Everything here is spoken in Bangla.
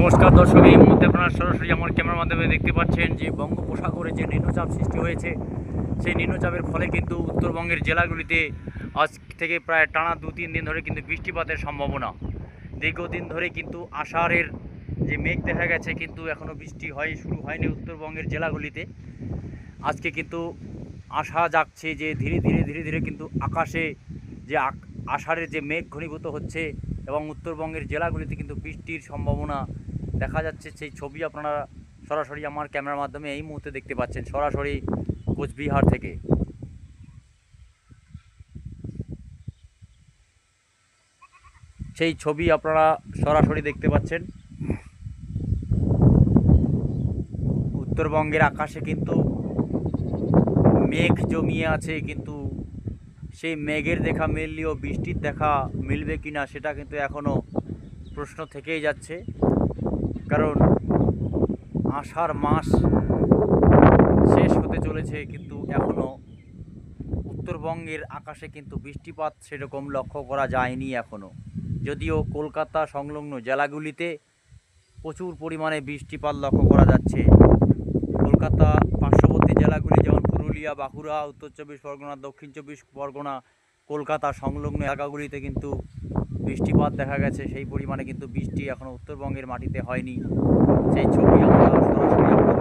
নমস্কার দর্শক, এই মুহূর্তে আপনারা সরাসরি আমার ক্যামেরার মাধ্যমে দেখতে পাচ্ছেন যে বঙ্গোপসাগরে যে নিম্নচাপ সৃষ্টি হয়েছে, সেই নিম্নচাপের ফলে কিন্তু উত্তরবঙ্গের জেলাগুলিতে আজ থেকে প্রায় টানা দু তিন দিন ধরে কিন্তু বৃষ্টিপাতের সম্ভাবনা। দীর্ঘদিন ধরে কিন্তু আষাঢ়ের যে মেঘ দেখা গেছে, কিন্তু এখনও বৃষ্টি হয়, শুরু হয়নি উত্তরবঙ্গের জেলাগুলিতে। আজকে কিন্তু আশা জাগছে যে ধীরে ধীরে ধীরে ধীরে কিন্তু আকাশে যে আষাঢ়ের যে মেঘ ঘনীভূত হচ্ছে এবং উত্তরবঙ্গের জেলাগুলিতে কিন্তু বৃষ্টির সম্ভাবনা দেখা যাচ্ছে। সেই ছবি আপনারা সরাসরি আমার ক্যামেরার মাধ্যমে এই মুহূর্তে দেখতে পাচ্ছেন। সরাসরি কোচবিহার থেকে। সেই ছবি আপনারা সরাসরি দেখতে পাচ্ছেন। উত্তরবঙ্গের আকাশে কিন্তু মেঘ জমিয়ে আছে, কিন্তু সেই মেঘের দেখা মিললেও বৃষ্টির দেখা মিলবে কি না, সেটা কিন্তু এখনও প্রশ্ন থেকেই যাচ্ছে। কারণ আষাঢ় মাস শেষ হতে চলেছে, কিন্তু এখনও উত্তরবঙ্গের আকাশে কিন্তু বৃষ্টিপাত সেরকম লক্ষ্য করা যায়নি এখনও যদিও কলকাতা সংলগ্ন জেলাগুলিতে প্রচুর পরিমাণে বৃষ্টিপাত লক্ষ্য করা যাচ্ছে। কলকাতা পার্শ্ববর্তী জেলাগুলি যেমন পুরুলিয়া বাঁকুড়া, উত্তর চব্বিশ পরগনা, দক্ষিণ চব্বিশ পরগনা, কলকাতা সংলগ্ন এলাকাগুলিতে কিন্তু বৃষ্টিপাত দেখা গেছে। সেই পরিমাণে কিন্তু বৃষ্টি এখনও উত্তরবঙ্গের মাটিতে হয়নি। সেই ছবি আমরা সরাসরি